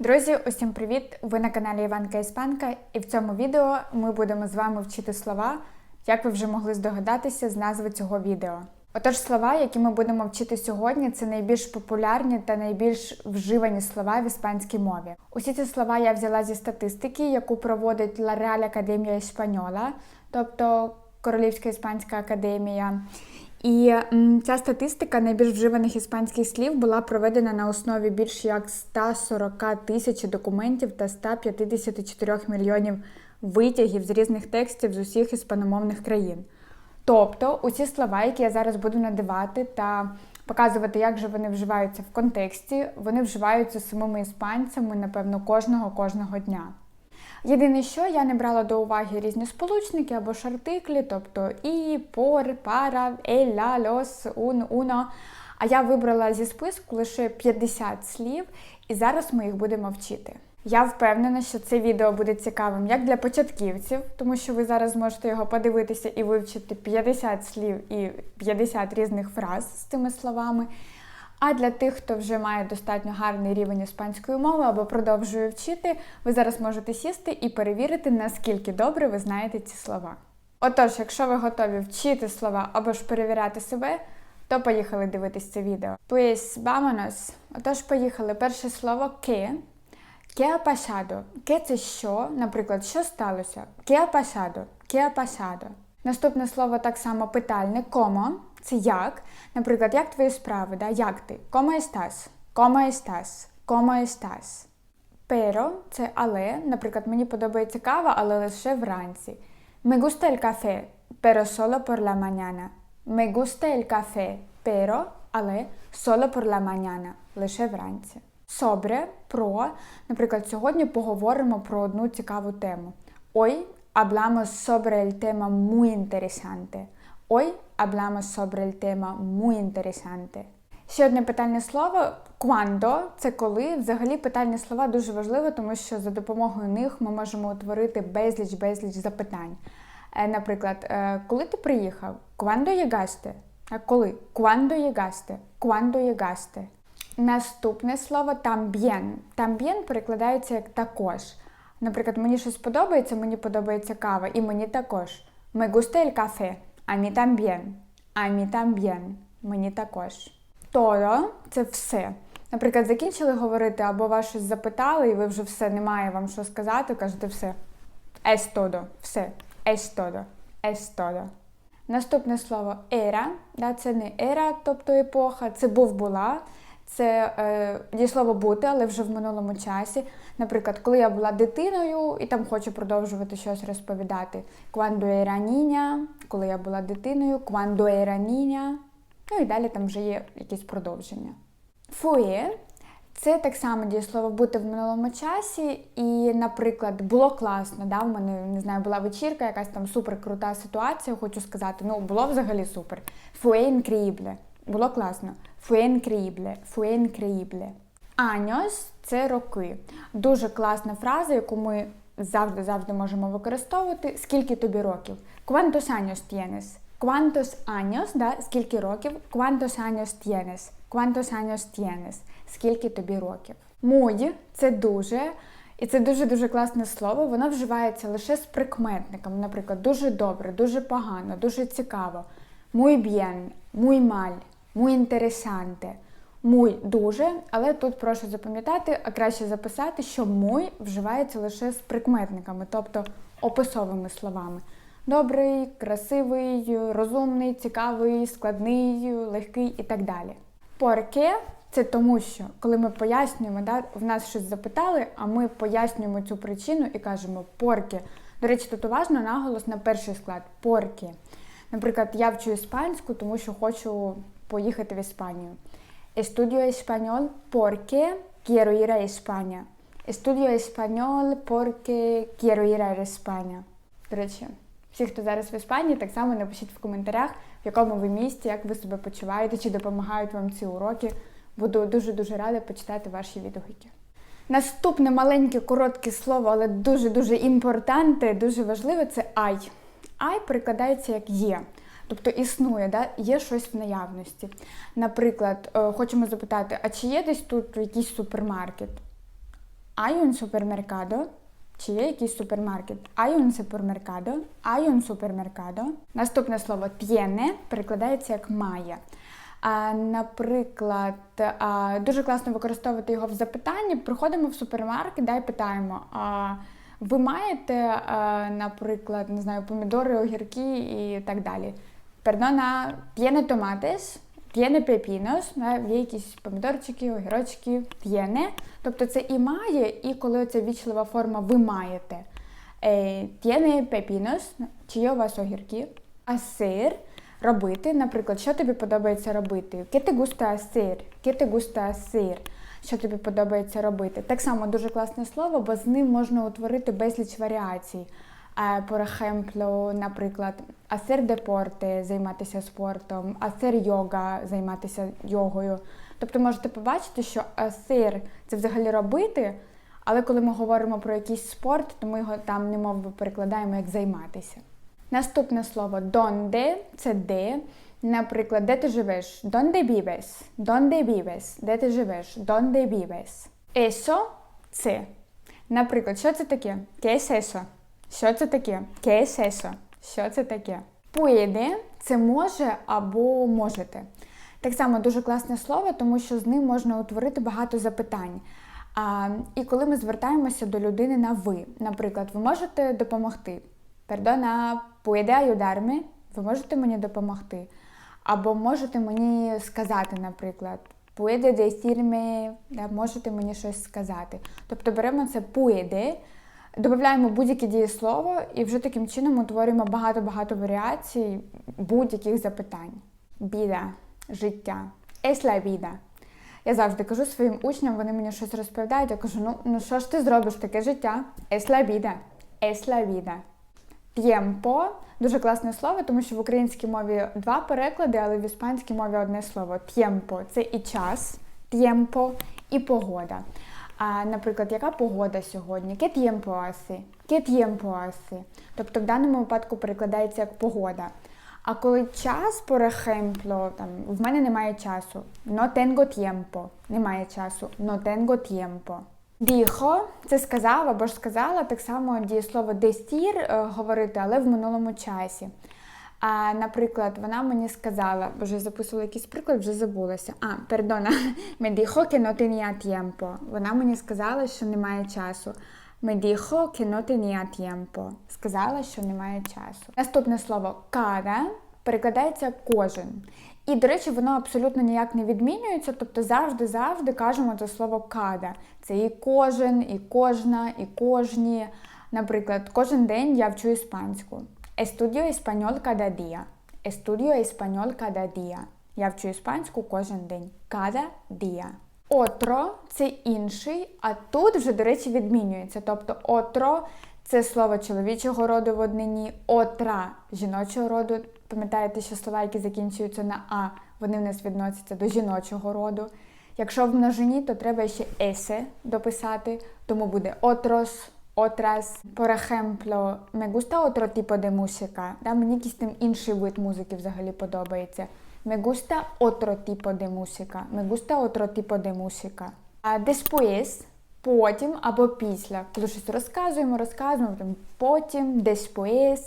Друзі, усім привіт! Ви на каналі Іванка Іспанка, і в цьому відео ми будемо з вами вчити слова, як ви вже могли здогадатися з назви цього відео. Отож, слова, які ми будемо вчити сьогодні, це найбільш популярні та найбільш вживані слова в іспанській мові. Усі ці слова я взяла зі статистики, яку проводить La Real Academia Española, тобто Королівська іспанська академія. І ця статистика найбільш вживаних іспанських слів була проведена на основі більш як 140 тисяч документів та 154 мільйонів витягів з різних текстів з усіх іспаномовних країн. Тобто, усі слова, які я зараз буду надавати та показувати, як же вони вживаються в контексті, вони вживаються самими іспанцями, напевно, кожного кожного дня. Єдине, що я не брала до уваги різні сполучники або ж артиклі, тобто і, пор, пара, ель, ла, лос, ун, уно. А я вибрала зі списку лише 50 слів, і зараз ми їх будемо вчити. Я впевнена, що це відео буде цікавим як для початківців, тому що ви зараз зможете його подивитися і вивчити 50 слів і 50 різних фраз з цими словами. А для тих, хто вже має достатньо гарний рівень іспанської мови або продовжує вчити, ви зараз можете сісти і перевірити, наскільки добре ви знаєте ці слова. Отож, якщо ви готові вчити слова або ж перевіряти себе, то поїхали дивитись це відео. Pues vámonos. Отож, поїхали. Перше слово «que». «Qué ha pasado?» «Que» – це що, наприклад, що сталося? «Qué ha pasado?» «Qué ha pasado?» Наступне слово так само питальне «como» – це як. Наприклад, як твої справи? Да? Як ти? «Cómo estás?» «Cómo estás?» «Cómo estás?» Pero – це але. Наприклад, мені подобається кава, але лише вранці. Me gusta el café, pero solo por la mañana. Me gusta el café, pero, але solo por la mañana, лише вранці. Sobre – про. Наприклад, сьогодні поговоримо про одну цікаву тему. Hoy hablamos sobre el tema muy interesante. Hoy hablamos sobre el tema muy interesante. Ще одне питальне слово «cuando» – це коли. Взагалі питальні слова дуже важливі, тому що за допомогою них ми можемо утворити безліч-безліч запитань. Е, Наприклад, е, коли ти приїхав? «Cuando llegaste?» Коли? «Cuando llegaste?» «Cuando llegaste?» Наступне слово también. También перекладається як також. Наприклад, мені щось подобається, мені подобається кава, і мені також. Me gusta el café. A mí también. A mí también. Мені також. Todo – це все. Наприклад, закінчили говорити, або вас щось запитали, і ви вже все, немає вам що сказати, кажете все. Es todo. Все. Es todo. Es. Наступне слово era, да, це не era, тобто епоха, це був була. Це е, дієслово бути, але вже в минулому часі. Наприклад, коли я була дитиною і там хочу продовжувати щось розповідати. Era niña, коли я була дитиною, era niña. Ну і далі там вже є якісь продовження. Fue – це так само дієслово бути в минулому часі. І, наприклад, було класно. Да? В мене не знаю, була вечірка, якась там супер крута ситуація, хочу сказати. Ну, було взагалі супер. Fue increíble. Було класно. Fue increíble. Fue increíble. Años – це роки. Дуже класна фраза, яку ми завжди-завжди можемо використовувати. Скільки тобі років? ¿Cuántos años tienes? ¿Cuántos años? Да? Скільки років? ¿Cuántos años tienes? ¿Cuántos años tienes? Скільки тобі років? Muy – це дуже. І це дуже-дуже класне слово. Воно вживається лише з прикметником. Наприклад, дуже добре, дуже погано, дуже цікаво. Muy bien, muy mal, muy interesante. Muy – дуже, але тут прошу запам'ятати, а краще записати, що muy вживається лише з прикметниками, тобто описовими словами. Добрий, красивий, розумний, цікавий, складний, легкий і так далі. Porque – це тому, що коли ми пояснюємо, да, в нас щось запитали, а ми пояснюємо цю причину і кажемо porque. До речі, тут уважно наголос на перший склад porque. Наприклад, я вчу іспанську, тому що хочу поїхати в Іспанію. Estudio español porque quiero ir a España. Estudio español porque quiero ir a España. До речі, всі, хто зараз в Іспанії, так само напишіть в коментарях, в якому ви місті, як ви себе почуваєте, чи допомагають вам ці уроки. Буду дуже-дуже рада почитати ваші відгуки. Наступне маленьке коротке слово, але дуже-дуже імпортанте, дуже важливе це ай. Ай перекладається як є. Тобто існує, да? є щось в наявності. Наприклад, е, хочемо запитати, а чи є десь тут якийсь супермаркет? Hay supermercado. Чи є якийсь супермаркет? Hay un supermercado. Supermercado. Наступне слово tiene перекладається як має. А, наприклад, а, дуже класно використовувати його в запитанні. Приходимо в супермаркет да, і питаємо: а, ви маєте, а, наприклад, не знаю, помідори, огірки і так далі. Perdona, tiene tomates, tiene pepinos, є якісь помідорчики, огірочки, tiene. Тобто це і має, і коли ця вічлива форма ви маєте. Е, tiene pepinos, чи є у вас огірки, hacer – робити. Наприклад, що тобі подобається робити? ¿Qué te gusta hacer? ¿Qué te? Що тобі подобається робити? Так само дуже класне слово, бо з ним можна утворити безліч варіацій. Por ejemplo, наприклад, hacer deporte – займатися спортом, hacer yoga – займатися йогою. Тобто можете побачити, що hacer – це взагалі робити, але коли ми говоримо про якийсь спорт, то ми його там немов би перекладаємо як займатися. Наступне слово donde – це де. Наприклад, де ти живеш? Donde vives? Donde vives? Де ти живеш? Donde vives? Eso – це. Наприклад, що це таке? ¿Qué es eso? Що це таке? ¿Qué es eso? Що це таке? Puede – це може або можете. Так само дуже класне слово, тому що з ним можна утворити багато запитань. А, і коли ми звертаємося до людини на ви, наприклад, ви можете допомогти. Perdona, puede ayudarme? Ви можете мені допомогти? Або можете мені сказати, наприклад, puede decirme, да, можете мені щось сказати. Тобто беремо це puede, додаємо будь-яке дієслово і вже таким чином утворюємо багато-багато варіацій будь-яких запитань. Біда, життя. La vida. Я завжди кажу своїм учням, вони мені щось розповідають, я кажу, ну, ну що ж ти зробиш таке життя? Es la vida. Es la – дуже класне слово, тому що в українській мові два переклади, але в іспанській мові одне слово. Tiempo – це і час, tiempo і погода. А, наприклад, яка погода сьогодні? ¿Qué tiempo hace? ¿Qué tiempo hace? Тобто в даному випадку перекладається як погода. А коли час, por ejemplo, там, в мене немає часу. No tengo tiempo. Немає часу. No tengo tiempo. Dijo – це сказав або ж сказала, так само дієслово decir е, – говорити, але в минулому часі. А, наприклад, вона мені сказала, бо вже записувала якийсь приклад, вже забулася. А, dijo que no. Вона мені сказала, що немає часу. Que no. Сказала, що немає часу. Наступне слово cada перекладається кожен. І, до речі, воно абсолютно ніяк не відмінюється, тобто завжди-завжди кажемо це слово када. Це і кожен, і кожна, і кожні. Наприклад, кожен день я вчу іспанську. Estudio español cada día. Estudio español cada día. Я вчу іспанську кожен день. Cada día. Отро це інший, а тут вже, до речі, відмінюється. Тобто отро це слово чоловічого роду в однині, отра жіночого роду. Пам'ятаєте, що слова, які закінчуються на А, вони в нас відносяться до жіночого роду. Якщо в множині, то треба ще есе дописати, тому буде отрос, otras. Por ejemplo, me gusta otro tipo de música. Да, мені якийсь там інший вид музики взагалі подобається. Me gusta otro tipo de música. Me gusta otro tipo de música. А después, потім або після. Коли щось розказуємо, розказуємо, там потім, después.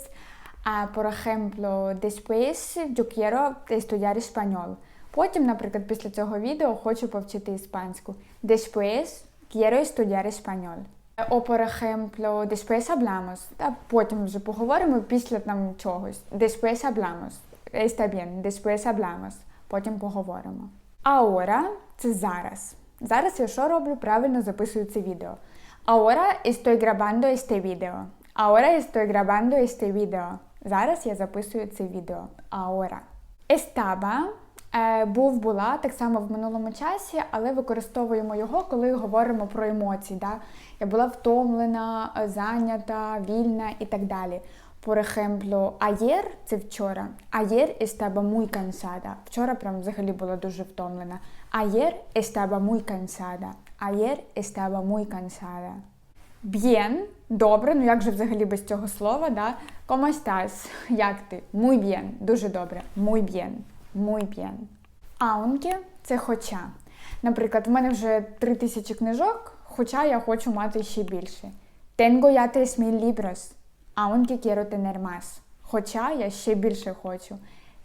А, por ejemplo, después yo quiero estudiar español. Потім, наприклад, після цього відео хочу повчити іспанську. Después quiero estudiar español. О, por después hablamos. Та потім вже поговоримо після там чогось. Después hablamos. Está bien, después hablamos. Потім поговоримо. Ahora – це зараз. Зараз я що роблю? Правильно записую це відео. Ahora estoy grabando este video. Ahora estoy grabando este video. Зараз я записую це відео. Ahora. Estaba е, був, була так само в минулому часі, але використовуємо його, коли говоримо про емоції. Да? Я була втомлена, е, зайнята, вільна і так далі. Por ejemplo, ayer – це вчора. Ayer estaba muy cansada. Вчора прям взагалі була дуже втомлена. Ayer estaba muy cansada. Ayer estaba muy cansada. Bien – добре, ну як же взагалі без цього слова, да? Como estás? Як ти? Muy bien – дуже добре. Muy bien. Muy bien. Aunque – це хоча. Наприклад, в мене вже три тисячі книжок, хоча я хочу мати ще більше. Tengo ya tres mil libros, aunque quiero tener más. Хоча я ще більше хочу.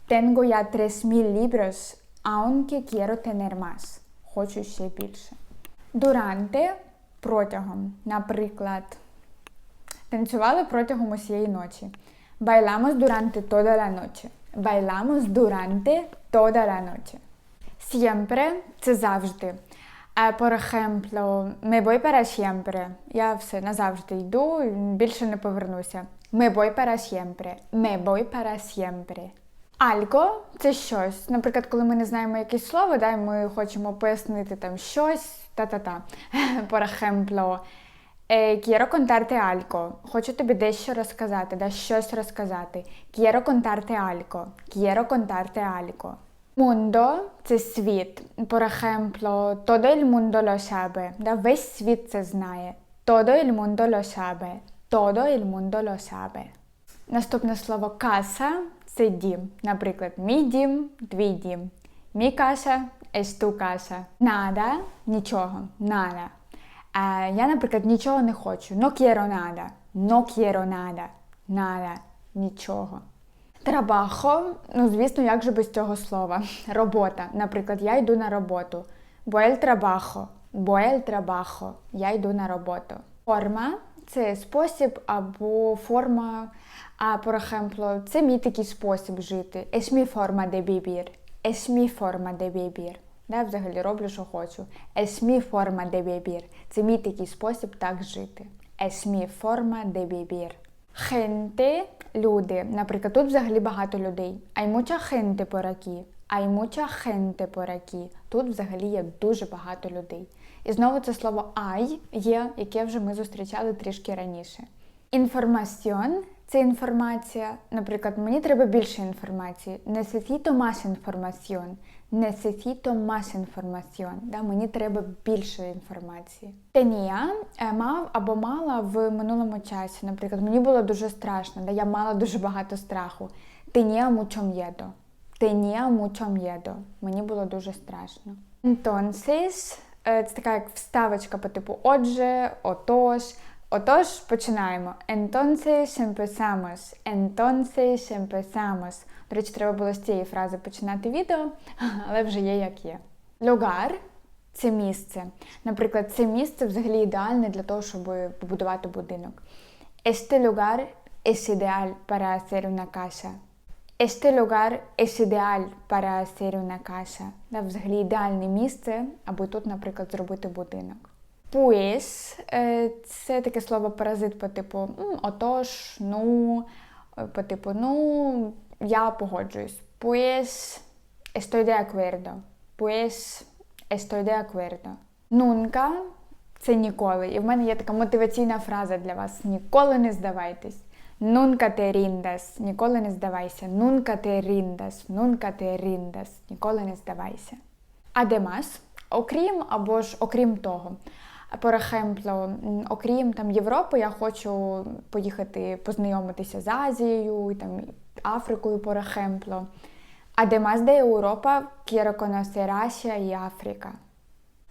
Tengo ya tres mil libros, aunque quiero tener más. Хочу ще більше. Durante – протягом. Наприклад, танцювали протягом усієї ночі. Bailamos durante toda la noche. Bailamos durante toda la noche. Siempre – це завжди. Por ejemplo, me voy para siempre. Я все назавжди йду, більше не повернуся. Me voy para siempre. Me voy para siempre. Algo – це щось. Наприклад, коли ми не знаємо якесь слово, да, ми хочемо пояснити там щось, та-та-та. Por ejemplo, eh, quiero contarte algo. Хочу тобі дещо розказати, да, щось розказати. Quiero contarte algo. Quiero contarte algo. Mundo – це світ. Por ejemplo, todo el mundo lo sabe. Да, весь світ це знає. Todo el mundo lo sabe. Todo el mundo lo sabe. Наступне слово каса це дім. Наприклад, мій дім, твій дім. Мій каса es tu casa. Нада нічого. Нада. А, я, наприклад, нічого не хочу. No quiero nada. No quiero nada. Nada. Нічого. Трабахо, ну звісно, як же без цього слова. Робота. Наприклад, я йду на роботу. Буель трабахо. Буель трабахо. Я йду на роботу. Форма це спосіб або форма, а por це мій такий спосіб жити. Es mi forma de vivir. Es mi forma de vivir. Да, взагалі роблю, що хочу. Mi forma de vivir. Це мій такий спосіб так жити. Es mi forma de vivir. Люди. Наприклад, тут взагалі багато людей. Aquí. Hay mucha gente por aquí. Тут взагалі є дуже багато людей. І знову це слово «ай» є, яке вже ми зустрічали трішки раніше. Інформаціон це інформація. Наприклад, мені треба більше інформації. Necesito más información. Necesito más información. Да, мені треба більше інформації. Тенія мав або мала в минулому часі. Наприклад, мені було дуже страшно, да, я мала дуже багато страху. Tenía mucho miedo. Tenía mucho miedo. Мені було дуже страшно. Entonces, це така як вставочка по типу отже, отож. Отож, починаємо. Entonces empezamos. Entonces empezamos. До речі, треба було з цієї фрази починати відео, але вже є як є. Lugar – це місце. Наприклад, це місце взагалі ідеальне для того, щоб побудувати будинок. Este lugar es ideal para hacer una casa. Este lugar es ideal para hacer una casa. Да, взагалі ідеальне місце, аби тут, наприклад, зробити будинок. Pues – це таке слово паразит по типу отож, ну, по типу, ну, я погоджуюсь. Pues estoy de acuerdo. Pues estoy de acuerdo. Nunca – це ніколи. І в мене є така мотиваційна фраза для вас: ніколи не здавайтесь. Nunca te rindas. Ніколи не здавайся. Nunca te rindas. Nunca te rindas. Ніколи не здавайся. Además – окрім або ж окрім того. Por ejemplo, окрім там Європи, я хочу поїхати познайомитися з Азією, там Африкою, por ejemplo. Además de Europa, quiero conocer Asia y África.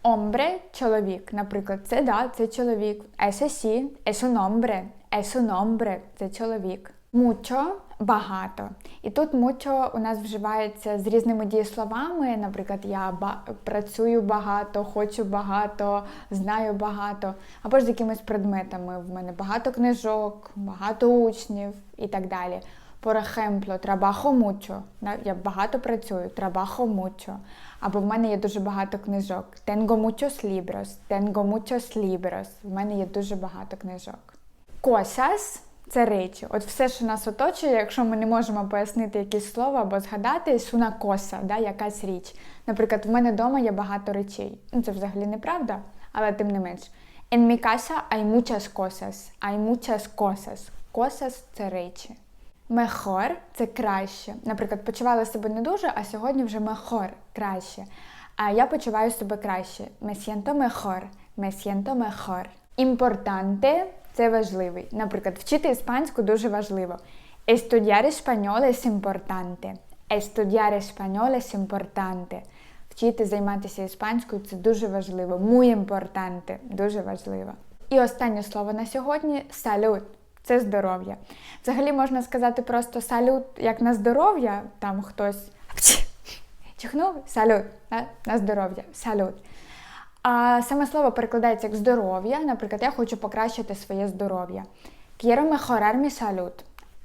Hombre – чоловік. Наприклад, це да, це чоловік. Ese sí, es це чоловік. Mucho – багато. І тут mucho у нас вживається з різними дієсловами. Наприклад, я ба працюю багато, хочу багато, знаю багато. Або ж з якимись предметами. В мене багато книжок, багато учнів і так далі. Por ejemplo, trabajo. Я багато працюю, trabajo mucho. Або в мене є дуже багато книжок. Tengo muchos libros. Tengo muchos libros. В мене є дуже багато книжок. Cosas – це речі. От все, що нас оточує, якщо ми не можемо пояснити якесь слово або згадати, una cosa, да, якась річ. Наприклад, в мене вдома є багато речей. Ну, це взагалі неправда, але тим не менш. En mi casa hay muchas cosas. Hay muchas cosas. Cosas – це речі. Mejor – це краще. Наприклад, почувала себе не дуже, а сьогодні вже mejor – краще. А я почуваю себе краще. Me siento mejor. Me siento mejor. Importante – це важливий. Наприклад, вчити іспанську дуже важливо. Estudiar español es importante. Estudiar español es importante. вчити займатися іспанською це дуже важливо. Muy importante, дуже важливо. І останнє слово на сьогодні салют. Це здоров'я. Взагалі можна сказати просто салют як на здоров'я, там хтось чихнув, салют, да? на здоров'я, салют. А саме слово перекладається як здоров'я. Наприклад, я хочу покращити своє здоров'я. Quiero mejorar mi salud.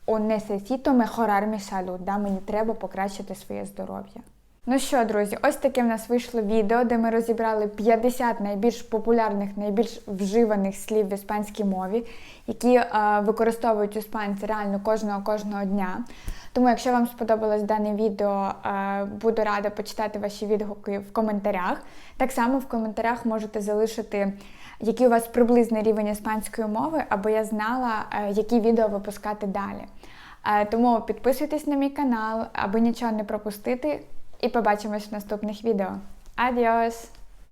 O necesito mejorar mi. Да? Мені треба покращити своє здоров'я. Ну що, друзі, ось таке в нас вийшло відео, де ми розібрали 50 найбільш популярних, найбільш вживаних слів в іспанській мові, які е, використовують іспанці реально кожного кожного дня. Тому, якщо вам сподобалось дане відео, е, буду рада почитати ваші відгуки в коментарях. Так само в коментарях можете залишити, який у вас приблизний рівень іспанської мови, аби я знала, е, які відео випускати далі. Е, Тому підписуйтесь на мій канал, аби нічого не пропустити. І побачимось в наступних відео. Адіос!